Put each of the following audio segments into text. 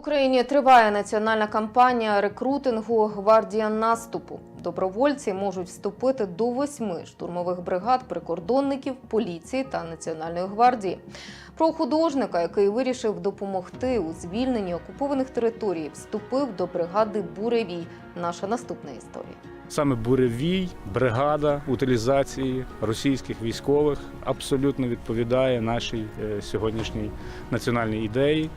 Україні триває національна кампанія рекрутингу гвардія наступу. Добровольці можуть вступити до восьми штурмових бригад прикордонників, поліції та національної гвардії. Про художника, який вирішив допомогти у звільненні окупованих територій, вступив до бригади Буревій. Наша наступна історія. Саме буревій, бригада утилізації російських військових абсолютно відповідає нашій е, сьогоднішній національній ідеї.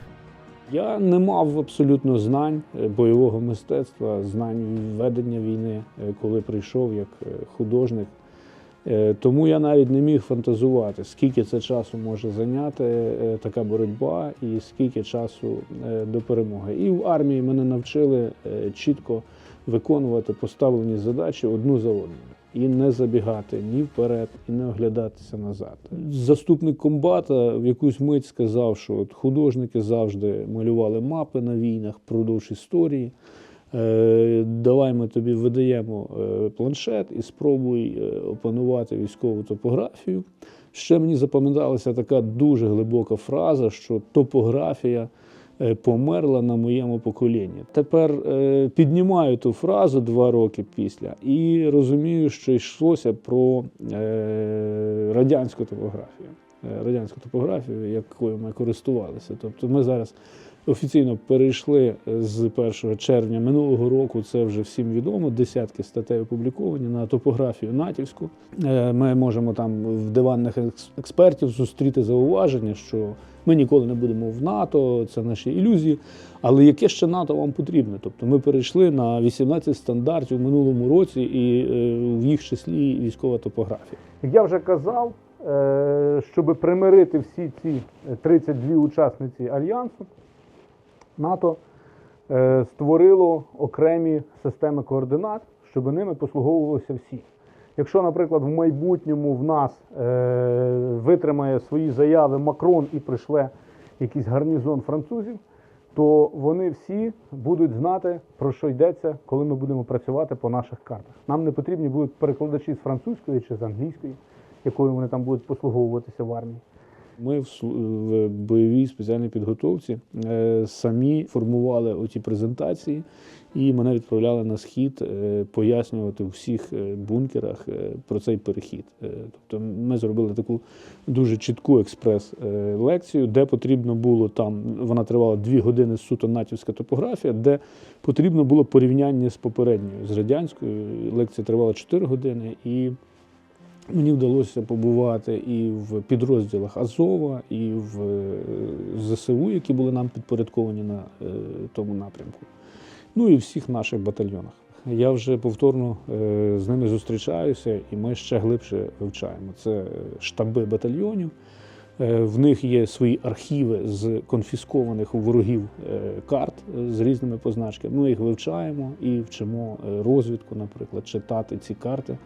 Я не мав абсолютно знань е, бойового мистецтва, знань ведення війни, е, коли прийшов як е, художник. Тому я навіть не міг фантазувати, скільки це часу може зайняти така боротьба і скільки часу до перемоги. І в армії мене навчили чітко виконувати поставлені задачі одну за одною. І не забігати ні вперед, і не оглядатися назад. Заступник комбата в якусь мить сказав, що от художники завжди малювали мапи на війнах впродовж історії. Е, Давай ми тобі видаємо е, планшет і спробуй е, опанувати військову топографію. Ще мені запам'яталася така дуже глибока фраза, що топографія померла на моєму поколінні. Тепер е, піднімаю ту фразу два роки після і розумію, що йшлося про е, радянську топографію. Е, Радянську топографію, якою ми користувалися. Тобто ми зараз офіційно перейшли з 1 червня минулого року. Це вже всім відомо. Десятки статей опубліковані на топографію натівську. Е, Ми можемо там в диванних експертів зустріти зауваження, що ми ніколи не будемо в НАТО, це наші ілюзії. Але яке ще НАТО вам потрібно? Тобто ми перейшли на 18 стандартів минулому році, і е, в їх числі військова топографія. Я вже казав, е, щоб примирити всі ці 32 учасниці альянсу, НАТО е, створило окремі системи координат, щоб ними послуговувалися всі. Якщо, наприклад, в майбутньому в нас е, витримає свої заяви Макрон і прийшле якийсь гарнізон французів, то вони всі будуть знати, про що йдеться, коли ми будемо працювати по наших картах. Нам не потрібні будуть перекладачі з французької чи з англійської, якою вони там будуть послуговуватися в армії. Ми в, бойовій спеціальній підготовці е, самі формували оті презентації, і мене відправляли на схід е, пояснювати у всіх е, бункерах про цей перехід. Тобто ми зробили таку дуже чітку експрес-лекцію, де потрібно було там, вона тривала дві години суто натівська топографія, де потрібно було порівняння з попередньою, з радянською. Лекція тривала 4 години і. Мені вдалося побувати і в підрозділах Азова, і в е, ЗСУ, які були нам підпорядковані на е, тому напрямку. Ну і всіх наших батальйонах. Я вже повторно е, з ними зустрічаюся, і ми ще глибше вивчаємо. Це штаби батальйонів. В них є свої архіви з конфіскованих у ворогів карт з різними позначками. Ми їх вивчаємо і вчимо розвідку, наприклад, читати ці карти.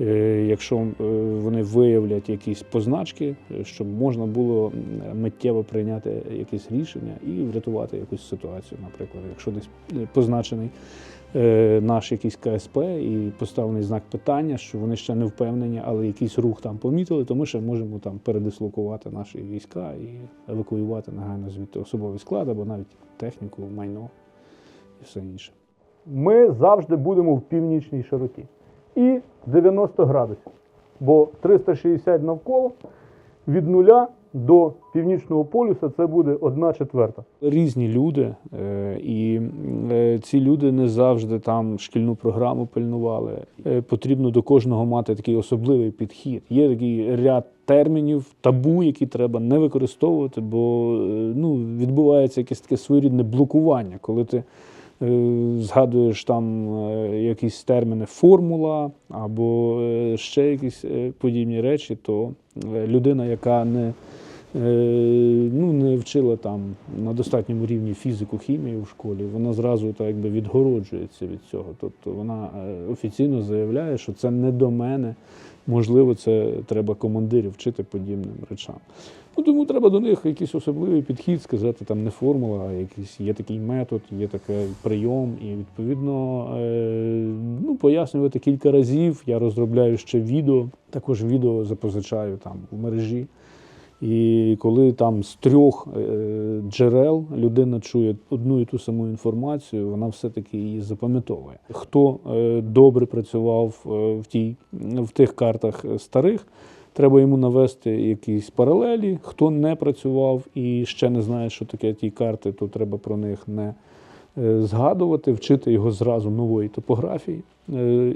Е, Якщо е, вони виявлять якісь позначки, е, щоб можна було миттєво прийняти якесь рішення і врятувати якусь ситуацію, наприклад, якщо десь позначений наш якийсь КСП і поставлений знак питання, що вони ще не впевнені, але якийсь рух там помітили, то ми ще можемо там передислокувати наші війська і евакуювати негайно звідти особовий склад або навіть техніку, майно і все інше. Ми завжди будемо в північній широті. І 90 градусів. Бо 360 навколо від нуля до північного полюса це буде 1 четверта. Різні люди, е, і е, ці люди не завжди там шкільну програму пильнували. Е, Потрібно до кожного мати такий особливий підхід. Є такий ряд термінів, табу, які треба не використовувати, бо ну, відбувається якесь таке своєрідне блокування, коли ти згадуєш там е, якісь терміни формула або е, ще якісь е, подібні речі, то е, людина, яка не Е, ну, вчила там на достатньому рівні фізику, хімію в школі, вона зразу так якби відгороджується від цього. Тобто вона е, офіційно заявляє, що це не до мене. Можливо, це треба командирів вчити подібним речам. Ну, тому треба до них якийсь особливий підхід, сказати, там не формула, а якийсь є такий метод, є такий прийом. І відповідно е, ну, пояснювати кілька разів. Я розробляю ще відео, також відео запозичаю там в мережі. І коли там з трьох е, джерел людина чує одну і ту саму інформацію, вона все-таки її запам'ятовує. Хто е, добре працював е, в, тій, в тих картах старих, треба йому навести якісь паралелі. Хто не працював і ще не знає, що таке ті карти, то треба про них не згадувати, вчити його зразу нової топографії.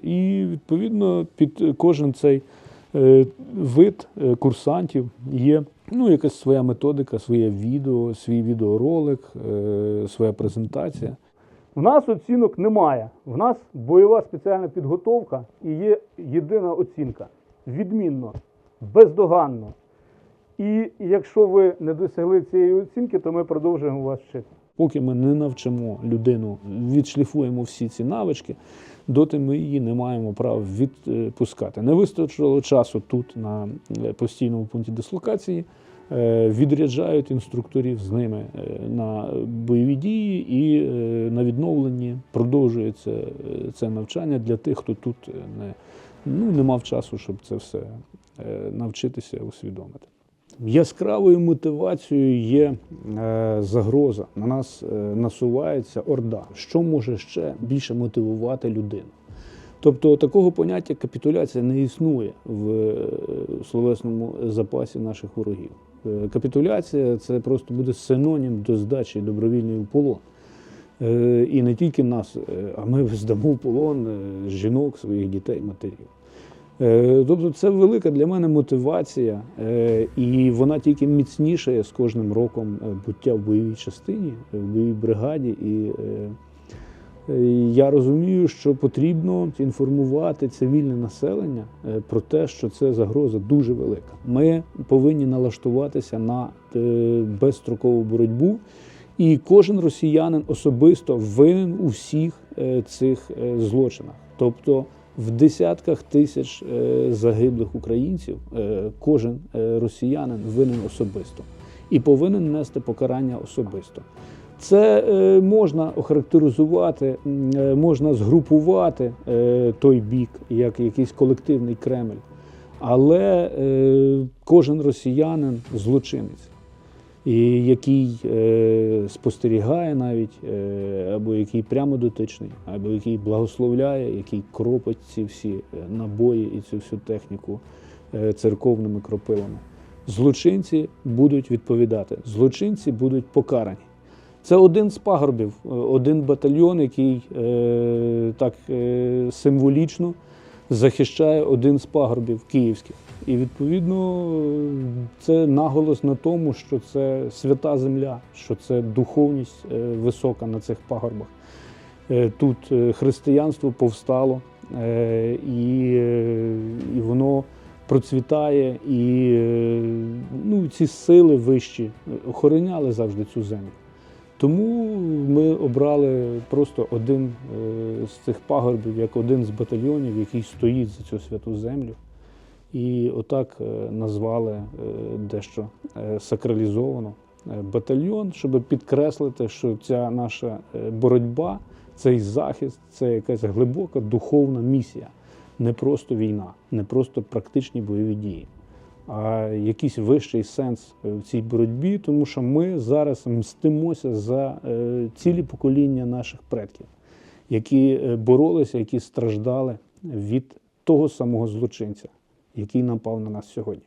І відповідно під кожен цей вид курсантів є ну, якась своя методика, своє відео, свій відеоролик, е, своя презентація. В нас оцінок немає. В нас бойова спеціальна підготовка і є єдина оцінка. Відмінно, бездоганно. І якщо ви не досягли цієї оцінки, то ми продовжуємо вас вчити. Поки ми не навчимо людину, відшліфуємо всі ці навички, доти ми її не маємо права відпускати. Не вистачило часу тут на е, постійному пункті дислокації. Е, Відряджають інструкторів з ними е, на бойові дії і на відновленні продовжується це навчання для тих, хто тут не, ну, не мав часу, щоб це все навчитися усвідомити. Яскравою мотивацією є е, загроза. На нас е, насувається орда. Що може ще більше мотивувати людину? Тобто такого поняття капітуляція не існує в е, словесному запасі наших ворогів. Капітуляція це просто буде синонім до здачі добровільної в полон. І не тільки нас, а ми здамо в полон жінок, своїх дітей, матерів. Е, Тобто це велика для мене мотивація, е, і вона тільки міцнішає з кожним роком е, буття в бойовій частині, в бойовій бригаді. І я розумію, що потрібно інформувати цивільне населення про те, що це загроза дуже велика. Ми повинні налаштуватися на безстрокову боротьбу. І кожен росіянин особисто винен у всіх цих злочинах. Тобто в десятках тисяч е, загиблих українців е, кожен е, росіянин винен особисто і повинен нести покарання особисто. Це можна охарактеризувати, можна згрупувати той бік як якийсь колективний Кремль, але кожен росіянин злочинець який е, спостерігає навіть, е, або який прямо дотичний, або який благословляє, який кропить ці всі е, набої і цю всю техніку е, церковними кропилами. Злочинці будуть відповідати, злочинці будуть покарані. Це один з пагорбів, е, один батальйон, який е, так е, символічно захищає один з пагорбів київських. І відповідно це наголос на тому, що це свята земля, що це духовність е, висока на цих пагорбах. Е, Тут е, християнство повстало, і, воно процвітає, і ну, ці сили вищі охороняли завжди цю землю. Тому ми обрали просто один е, з цих пагорбів, як один з батальйонів, який стоїть за цю святу землю. І отак е, назвали е, дещо сакралізовано батальйон, щоб підкреслити, що ця наша боротьба, цей захист це якась глибока духовна місія, не просто війна, не просто практичні бойові дії, а якийсь вищий сенс е, в цій боротьбі, тому що ми зараз мстимося за е, цілі покоління наших предків, які е, боролися, які страждали від того самого злочинця, який напав на нас сьогодні.